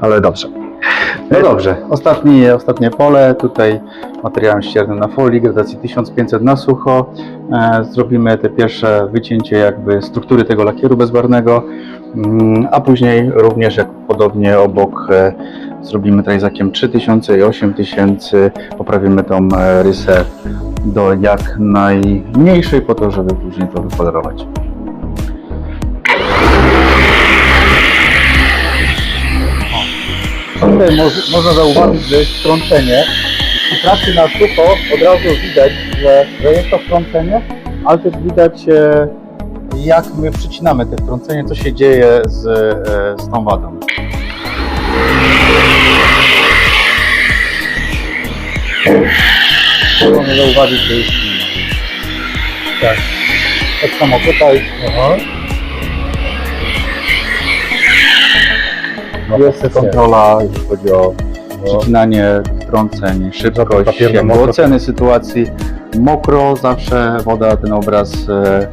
Ale dobrze. No dobrze, Ostatni, ostatnie pole, tutaj materiałem ściernym na folii, gradacji 1500 na sucho. E, zrobimy te pierwsze wycięcie jakby struktury tego lakieru bezbarwnego, mm, a później również jak podobnie obok e, zrobimy trajzakiem 3000 i 8000, poprawimy tą e, rysę do jak najmniejszej po to, żeby później to wypolerować. Tutaj moż, można zauważyć, że jest wtrącenie. W pracy na sucho od razu widać, że, że jest to wtrącenie, ale też widać e, jak my przycinamy te wtrącenie, co się dzieje z, e, z tą wadą. Można zauważyć, że jest. Tak. Tak samo tutaj. Aha. Jest kontrola, jeśli chodzi o przycinanie wtrąceń, szybkość, papier na jakby mokro. oceny sytuacji. Mokro zawsze woda ten obraz e,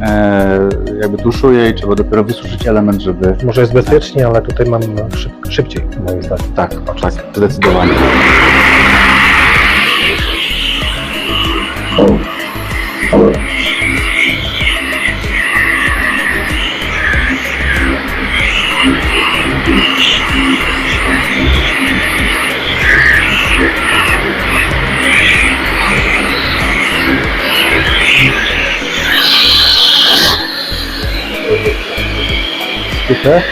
e, jakby tuszuje i trzeba dopiero wysuszyć element, żeby... Może jest bezpiecznie, ale tutaj mam szyb, szybciej, moim zdaniem. Tak, tak, zdecydowanie. Słyszę?